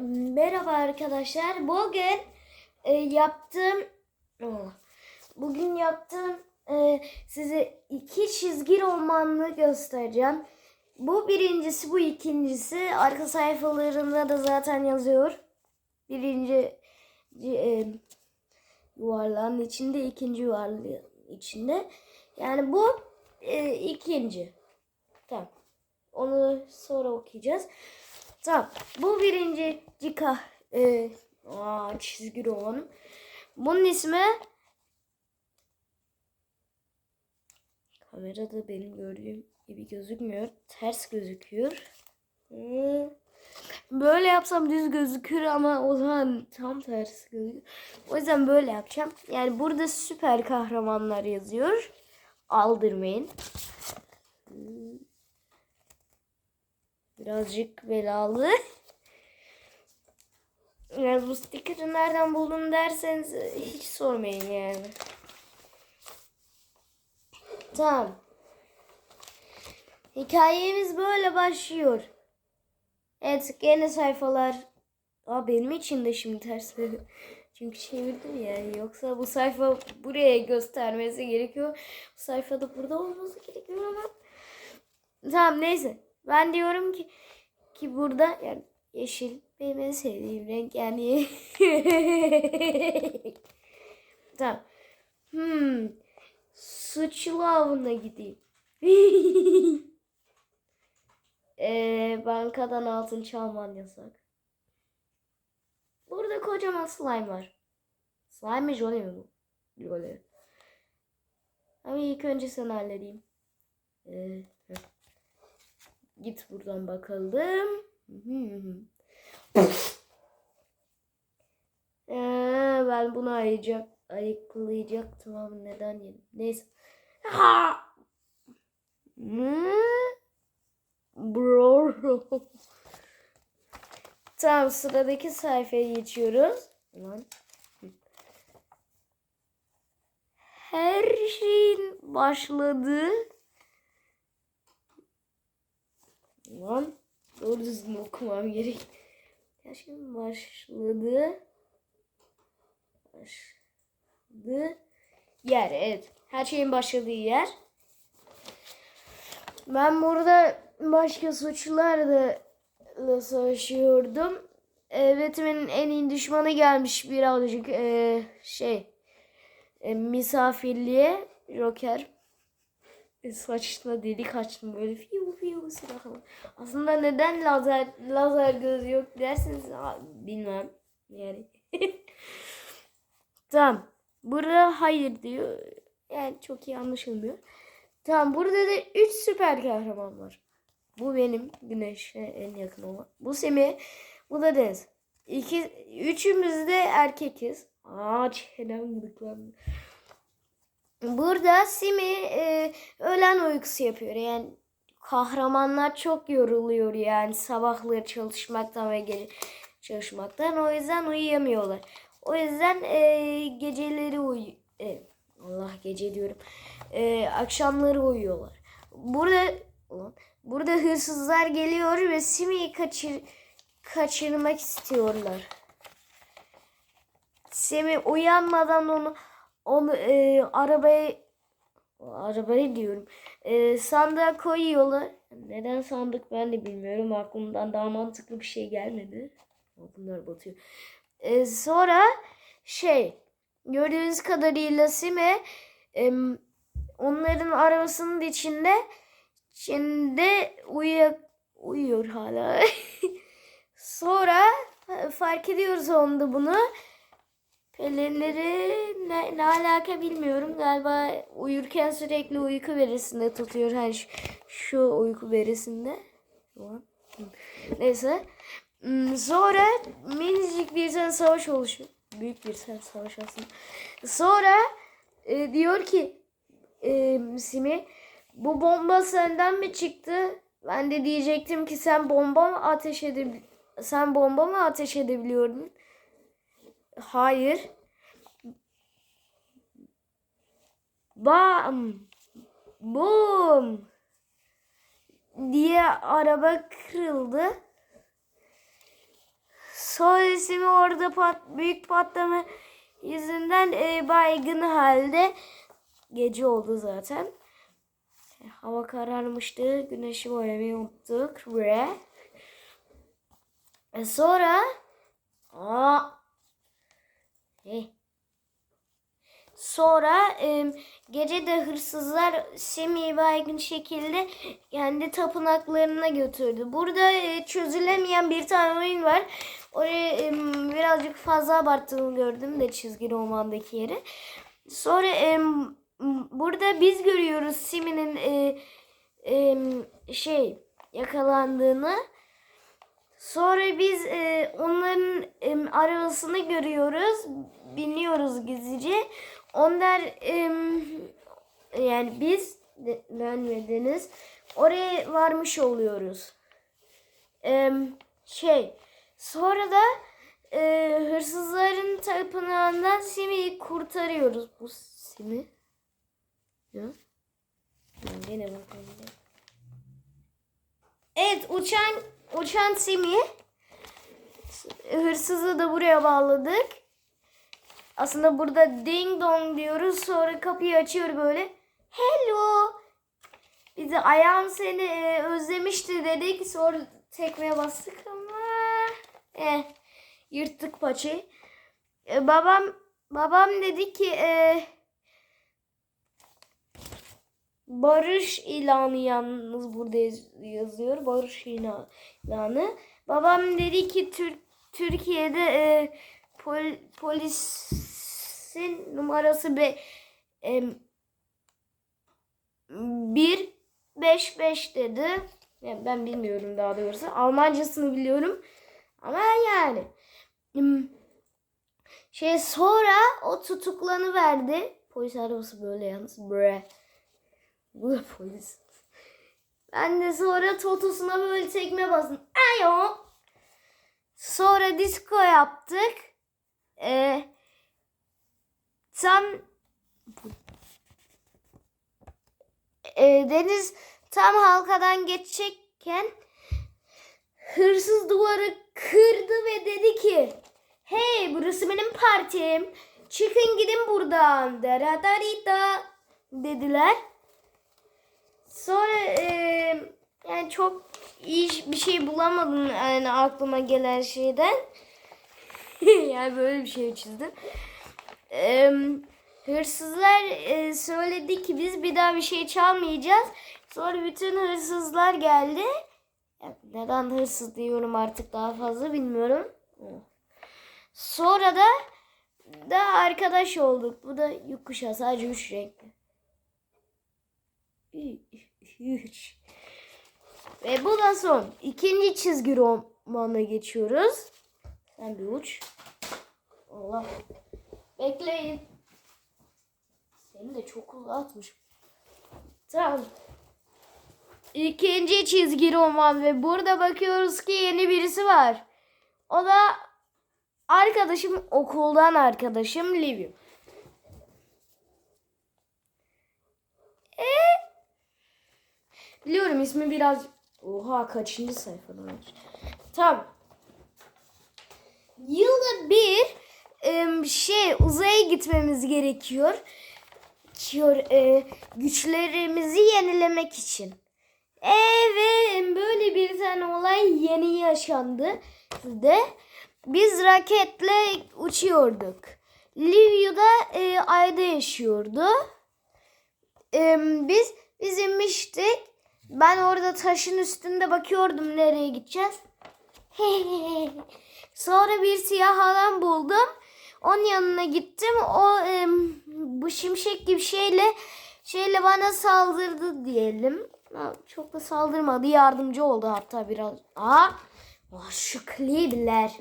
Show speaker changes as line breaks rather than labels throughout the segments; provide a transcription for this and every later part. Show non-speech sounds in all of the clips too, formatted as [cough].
Merhaba arkadaşlar. Bugün e, yaptığım oh, bugün yaptığım e, size iki çizgi romanını göstereceğim. Bu birincisi, bu ikincisi. Arka sayfalarında da zaten yazıyor. Birinci e, yuvarlağın içinde, ikinci yuvarlağın içinde. Yani bu e, ikinci. Tamam. Onu sonra okuyacağız. Tamam. Bu birinci cika e, aa, çizgi romanım. Bunun ismi kamerada benim gördüğüm gibi gözükmüyor. Ters gözüküyor. Böyle yapsam düz gözükür ama o zaman tam tersi gözüküyor. O yüzden böyle yapacağım. Yani burada süper kahramanlar yazıyor. Aldırmayın. Birazcık belalı. [laughs] Yani bu sticker'ı nereden buldum derseniz hiç sormayın yani. Tamam. Hikayemiz böyle başlıyor. Evet gene sayfalar. Aa benim için de şimdi ters. [laughs] Çünkü çevirdim yani. Yoksa bu sayfa buraya göstermesi gerekiyor. Bu sayfada burada olması gerekiyor ama. Tamam neyse. Ben diyorum ki ki burada yani yeşil benim en sevdiğim renk yani. [laughs] tamam. Hmm. Suçlu avına gideyim. [laughs] ee, bankadan altın çalman yasak. Burada kocaman slime var. Slime mi Johnny mi bu? Johnny. Ama ilk önce sen halledeyim. Ee. Git buradan bakalım. ee, ben bunu ayıcak, ayıklayacaktım ama neden yedim? Neyse. Ha! Bro. [laughs] tamam sıradaki sayfaya geçiyoruz. Lan. Her şeyin başladığı Lan doğru düzgün okumam gerek. Ya şimdi başladı. Başladı. Yer evet. Her şeyin başladığı yer. Ben burada başka suçlularla da savaşıyordum. Evetimin en iyi düşmanı gelmiş birazcık e, şey e, misafirliğe Joker Saçına delik açtım böyle fiyo fiyo silahla. Aslında neden lazer lazer gözü yok derseniz bilmem yani. [laughs] tamam. Burada hayır diyor. Yani çok iyi anlaşılmıyor. Tamam burada da 3 süper kahraman var. Bu benim güneşe en yakın olan. Bu Semih. Bu da Deniz. İki, üçümüz de erkekiz. Aa çenem gıdıklandı. Burada Simi e, öğlen uykusu yapıyor. Yani kahramanlar çok yoruluyor yani sabahları çalışmaktan ve gece çalışmaktan. O yüzden uyuyamıyorlar. O yüzden e, geceleri uyu e, Allah gece diyorum. E, akşamları uyuyorlar. Burada burada hırsızlar geliyor ve Simi'yi kaçır kaçırmak istiyorlar. Simi uyanmadan onu onu e, arabaya arabayı diyorum. E, sandığa koyuyorlar. Neden sandık ben de bilmiyorum. Aklımdan daha mantıklı bir şey gelmedi. Bunlar batıyor. E, sonra şey gördüğünüz kadarıyla Sime e, onların arabasının içinde içinde uyuyor, uyuyor hala. [laughs] sonra fark ediyoruz onda bunu. Pelerinleri ne, ne alaka bilmiyorum. Galiba uyurken sürekli uyku verisinde tutuyor. Yani şu, şu uyku verisinde. Neyse. Hmm, Sonra minicik bir tane savaş oluşuyor. Büyük bir tane savaş aslında. Sonra e, diyor ki e, Simi bu bomba senden mi çıktı? Ben de diyecektim ki sen bomba mı ateş edeb sen bomba mı ateş edebiliyordun? Hayır. Bam. Bum. Diye araba kırıldı. Sonra Simi orada pat, büyük patlama yüzünden e, baygın halde gece oldu zaten. Hava kararmıştı. Güneşi boyamayı unuttuk. Ve sonra aa. Sonra e, gece de hırsızlar Semih'i baygın şekilde kendi tapınaklarına götürdü. Burada e, çözülemeyen bir tane oyun var. Oraya e, birazcık fazla abarttığını gördüm de çizgi romandaki yeri. Sonra e, burada biz görüyoruz Simi'nin e, e, şey yakalandığını. Sonra biz e, onların e, arabasını görüyoruz. Biniyoruz gizlice. Onlar e, yani biz ben ve Deniz oraya varmış oluyoruz. E, şey sonra da e, hırsızların tapınağından Simi'yi kurtarıyoruz. Bu Simi? Ya. Gene bakalım. Evet uçan uçan Simi. Hırsızı da buraya bağladık. Aslında burada ding dong diyoruz. Sonra kapıyı açıyor böyle. Hello. Biz ayağım seni e, özlemişti dedik. Sonra tekmeye bastık ama eh, yırttık paçayı. E, babam babam dedi ki e, barış ilanı yalnız burada yaz- yazıyor. Barış ilanı. Babam dedi ki Tür- Türkiye'de e, pol- polisin numarası be, e, 1 5 5 dedi. Yani ben bilmiyorum daha doğrusu. Almancasını biliyorum. Ama yani. Şey sonra o tutuklanı verdi. Polis arabası böyle yalnız. Bre. Bu da polis. Ben de sonra totosuna böyle tekme bastım. Ayo. Sonra disco yaptık. Ee, tam Ee, Deniz tam halkadan geçecekken hırsız duvarı kırdı ve dedi ki Hey burası benim partim. Çıkın gidin buradan. Daradarita dediler. Sonra e, yani çok iyi bir şey bulamadım yani aklıma gelen şeyden. [laughs] yani böyle bir şey çizdim. Eee hırsızlar e, söyledi ki biz bir daha bir şey çalmayacağız. Sonra bütün hırsızlar geldi. Neden hırsız diyorum artık daha fazla bilmiyorum. Sonra da da arkadaş olduk. Bu da yokuşa sadece üç renkli. Üç. Ve bu da son. İkinci çizgi romana geçiyoruz. Sen bir uç. Allah. Bekleyin. Seni de çok uzatmış. Tamam. İkinci çizgi roman ve burada bakıyoruz ki yeni birisi var. O da arkadaşım okuldan arkadaşım Livio. E Biliyorum ismi biraz Oha kaçıncı sayfada var. Tamam. Yılda bir em, şey uzaya gitmemiz gerekiyor. E, güçlerimizi yenilemek için. Evet böyle bir tane olay yeni yaşandı. De biz raketle uçuyorduk. Livio da e, ayda yaşıyordu. E, biz biz inmiştik. Ben orada taşın üstünde bakıyordum nereye gideceğiz. [laughs] Sonra bir siyah adam buldum. Onun yanına gittim. O e, bu şimşek gibi şeyle şeyle bana saldırdı diyelim. Çok da saldırmadı. Yardımcı oldu hatta biraz. Aa! Oh, şu klibler.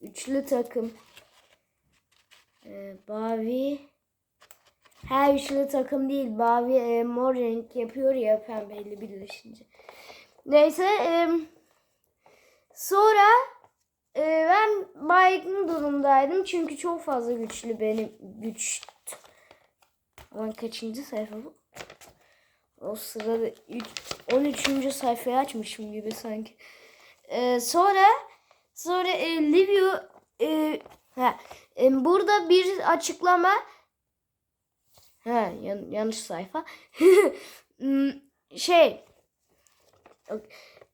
Üçlü takım. Ee, Bavi. Her üçlü takım değil. Bavi e, mor renk yapıyor ya pembeyle birleşince. Neyse. E, sonra e, ben baygın durumdaydım. Çünkü çok fazla güçlü benim güç. Aman kaçıncı sayfa bu? O sırada 3 13. sayfayı açmışım gibi sanki. Ee, sonra sonra e, Livio e, e, burada bir açıklama ha yan- yanlış sayfa [laughs] Hmm, şey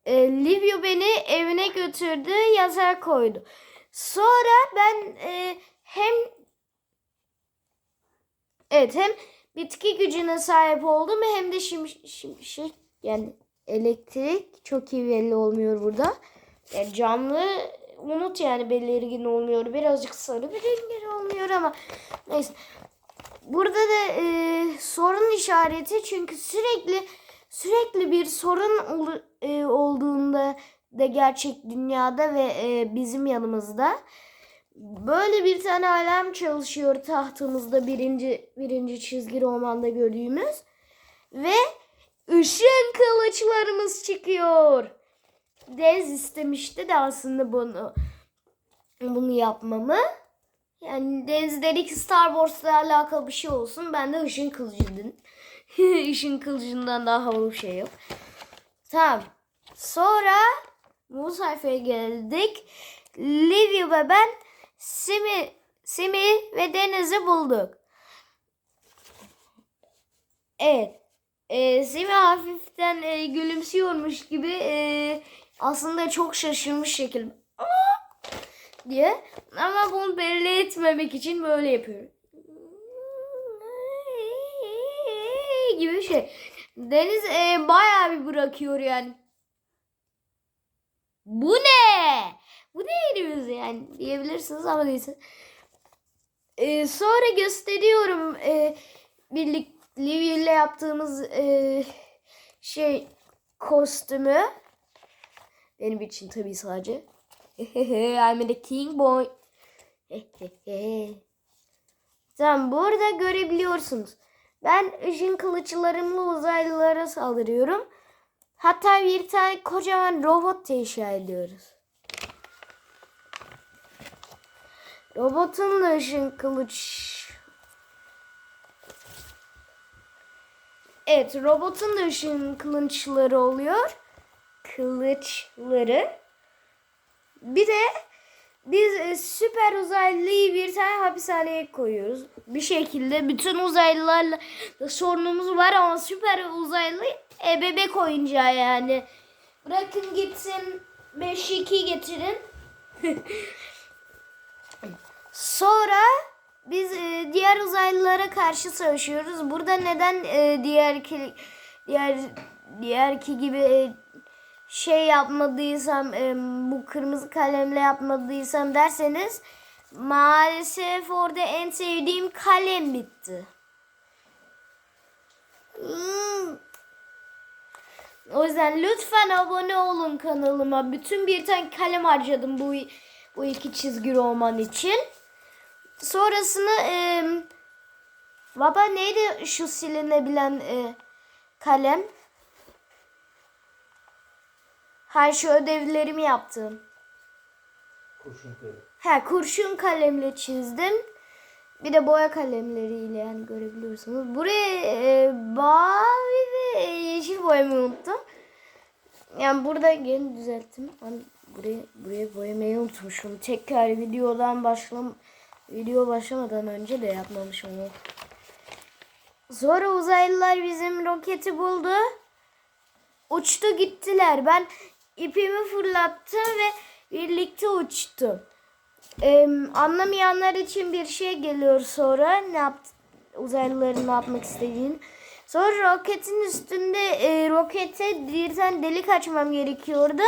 e, Livio beni evine götürdü yazar koydu. Sonra ben e, hem evet hem bitki gücüne sahip oldum hem de şim, şimşek yani elektrik çok iyi belli olmuyor burada. Yani canlı unut yani belirgin olmuyor. Birazcık sarı bir rengi olmuyor ama neyse. Burada da e, sorun işareti çünkü sürekli sürekli bir sorun olu- e, olduğunda da gerçek dünyada ve e, bizim yanımızda böyle bir tane alarm çalışıyor tahtımızda birinci birinci çizgi romanda gördüğümüz ve ışın kılıçlarımız çıkıyor. Dez istemişti de aslında bunu bunu yapmamı. Yani Deniz dedi ki Star Wars'la alakalı bir şey olsun. Ben de ışın kılıcı. Işın [laughs] kılıcından daha havalı bir şey yok. Tamam. Sonra bu sayfaya geldik. Livia ve ben Simi, Simi ve Deniz'i bulduk. Evet. Ee, Simi hafiften e, gülümsüyormuş gibi e, aslında çok şaşırmış şekilde diye ama bunu belli etmemek için böyle yapıyorum. gibi şey. Deniz e, bayağı bir bırakıyor yani. Bu ne? Bu neydi yani diyebilirsiniz ama neyse. E, sonra gösteriyorum e, birlik Livia ile yaptığımız e, şey kostümü. Benim için tabii sadece. [laughs] I'm the king boy. [laughs] tamam burada görebiliyorsunuz. Ben ışın kılıçlarımla uzaylılara saldırıyorum. Hatta bir tane kocaman robot inşa ediyoruz. Robotun da ışın kılıç... Evet robotun da ışın kılıçları oluyor. Kılıçları. Bir de biz e, süper uzaylıyı bir tane hapishaneye koyuyoruz. Bir şekilde bütün uzaylılarla sorunumuz var ama süper uzaylı ebebe oyuncağı yani. Bırakın gitsin 5-2 getirin. [laughs] Sonra biz e, diğer uzaylılara karşı savaşıyoruz. Burada neden e, diğer ki, diğer diğerki gibi e, şey yapmadıysam e, bu kırmızı kalemle yapmadıysam derseniz maalesef orada en sevdiğim kalem bitti. Hmm. O yüzden lütfen abone olun kanalıma. Bütün bir tane kalem harcadım bu bu iki çizgi roman için. Sonrasını e, baba neydi şu silinebilen e, kalem? Her şu ödevlerimi yaptım.
Kurşun kalem.
He kurşun kalemle çizdim. Bir de boya kalemleriyle yani görebiliyorsunuz. Buraya e, mavi ve yeşil boyamayı unuttum. Yani burada yeni düzelttim. Ben buraya buraya boyamayı unutmuşum. Tekrar videodan başlam video başlamadan önce de yapmamışım onu. Sonra uzaylılar bizim roketi buldu. Uçtu gittiler. Ben ipimi fırlattım ve birlikte uçtum. Ee, anlamayanlar için bir şey geliyor sonra ne yaptı uzaylıların ne yapmak istediğini. Sonra roketin üstünde e, rokete bir tane delik açmam gerekiyordu.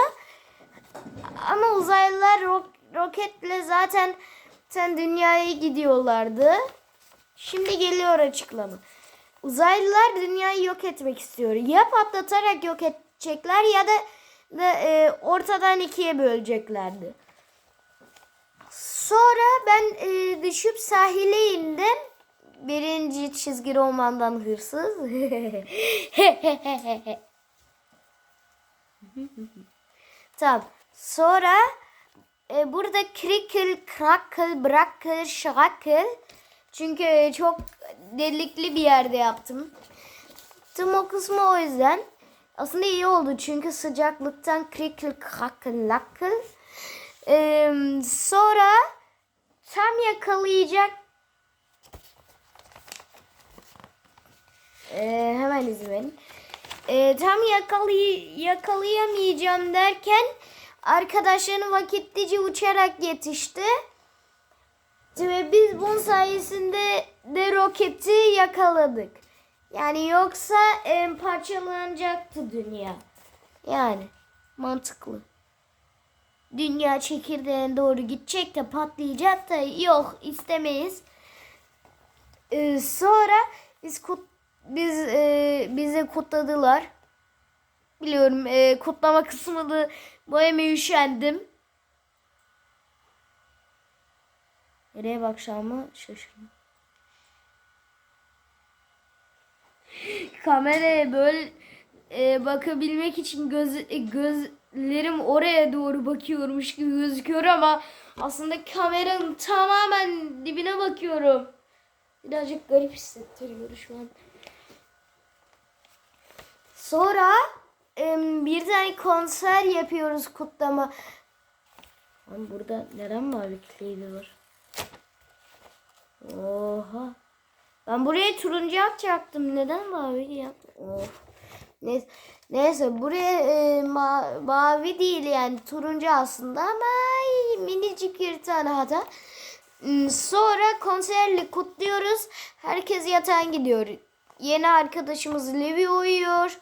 Ama uzaylılar ro- roketle zaten sen dünyaya gidiyorlardı. Şimdi geliyor açıklama. Uzaylılar dünyayı yok etmek istiyor. Ya patlatarak yok edecekler ya da, da e, ortadan ikiye böleceklerdi. Sonra ben e, düşüp sahile indim. Birinci çizgi romandan hırsız. [laughs] tamam. Sonra e, burada krikil, krakıl, bırakıl, şakıl. Çünkü çok delikli bir yerde yaptım. Tüm o kısmı o yüzden. Aslında iyi oldu çünkü sıcaklıktan krikl kakıl lakıl. Ee, sonra tam yakalayacak Ee, hemen izin verin. Ee, tam yakalay yakalayamayacağım derken arkadaşlarım vakitlice uçarak yetişti. Ve biz bunun sayesinde de roketi yakaladık. Yani yoksa e, parçalanacaktı dünya. Yani mantıklı. Dünya çekirdeğine doğru gidecek de patlayacak da yok istemeyiz. Ee, sonra biz kut biz e, bize kutladılar. Biliyorum e, kutlama kısmını boyamaya üşendim. Nereye bakacağımı şaşırdım. Kameraya böyle e, bakabilmek için göz, e, gözlerim oraya doğru bakıyormuş gibi gözüküyor ama aslında kameranın tamamen dibine bakıyorum. Birazcık garip hissettiriyor şu an. Sonra em, bir tane konser yapıyoruz kutlama. Lan burada neden mavi var? Oha. Ben buraya turuncu yapacaktım. Neden mavi yaptım? Of. Neyse, neyse buraya e, ma- mavi değil yani turuncu aslında ama ay, minicik bir tane hata. Hmm, Sonra konserle kutluyoruz. Herkes yatağa gidiyor. Yeni arkadaşımız Levi uyuyor.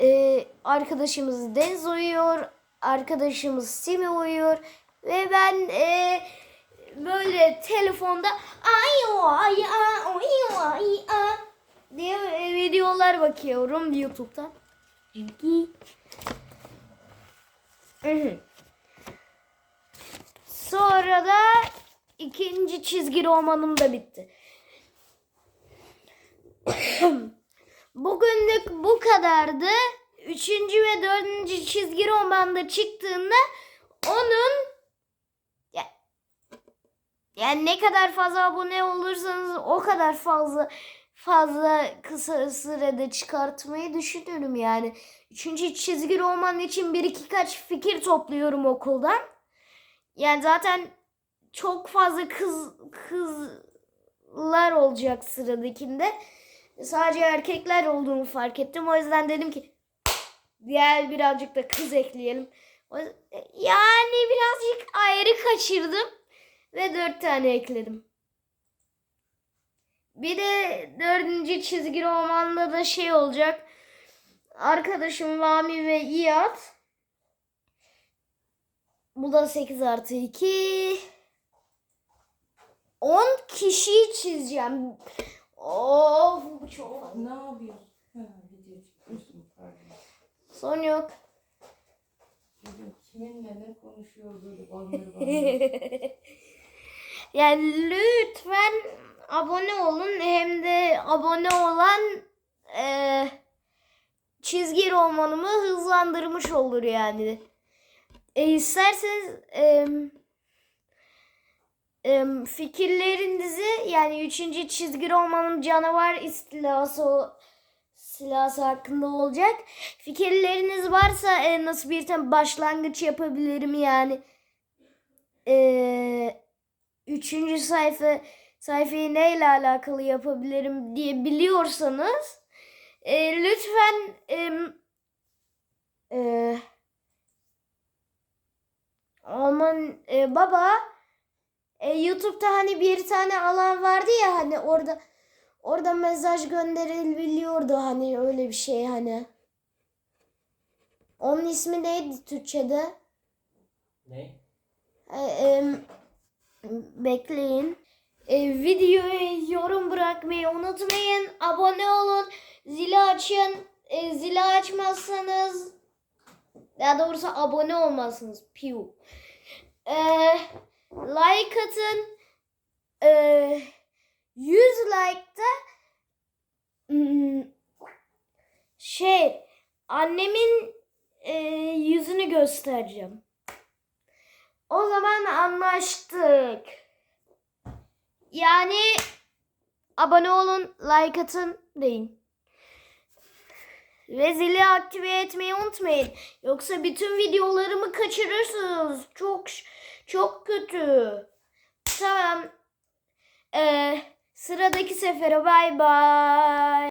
Ee, arkadaşımız Deniz uyuyor. Arkadaşımız Simi uyuyor. Ve ben e, böyle telefonda ay o ay a o i, o ay diye e, videolar bakıyorum YouTube'da. Sonra da ikinci çizgi romanım da bitti. [coughs] Bugünlük bu kadardı. Üçüncü ve dördüncü çizgi romanda çıktığında onun yani ne kadar fazla abone olursanız o kadar fazla fazla kısa sürede çıkartmayı düşünüyorum yani. Üçüncü çizgi roman için bir iki kaç fikir topluyorum okuldan. Yani zaten çok fazla kız kızlar olacak sıradakinde. Sadece erkekler olduğunu fark ettim. O yüzden dedim ki diğer birazcık da kız ekleyelim. Yani birazcık ayrı kaçırdım ve dört tane ekledim. Bir de dördüncü çizgi romanda da şey olacak. Arkadaşım Lami ve İyat. Bu da 8 artı 2. 10 kişiyi çizeceğim. Of bu çok.
Ne yapıyorsun?
Son yok.
Kiminle ne konuşuyor böyle. [laughs]
yani lütfen abone olun. Hem de abone olan e, çizgi romanımı hızlandırmış olur yani. E, isterseniz e, e, fikirlerinizi yani 3. çizgi romanım canavar istilası silahı hakkında olacak. Fikirleriniz varsa e, nasıl bir tane başlangıç yapabilirim yani. E, üçüncü sayfa sayfayı neyle alakalı yapabilirim diye biliyorsanız e, lütfen em, e, aman e, baba e, YouTube'da hani bir tane alan vardı ya hani orada orada mesaj gönderebiliyordu hani öyle bir şey hani. Onun ismi neydi Türkçe'de?
Ne?
E, em, bekleyin. E, videoya yorum bırakmayı unutmayın. Abone olun. Zili açın. E, zili açmazsanız daha doğrusu abone olmazsınız. Piu. E, like atın. E, 100 like'ta hmm, şey annemin e, yüzünü göstereceğim. O zaman anlaştık. Yani abone olun, like atın deyin. Ve zili aktive etmeyi unutmayın. Yoksa bütün videolarımı kaçırırsınız. Çok çok kötü. Tamam. Ee, sıradaki sefere bay bay.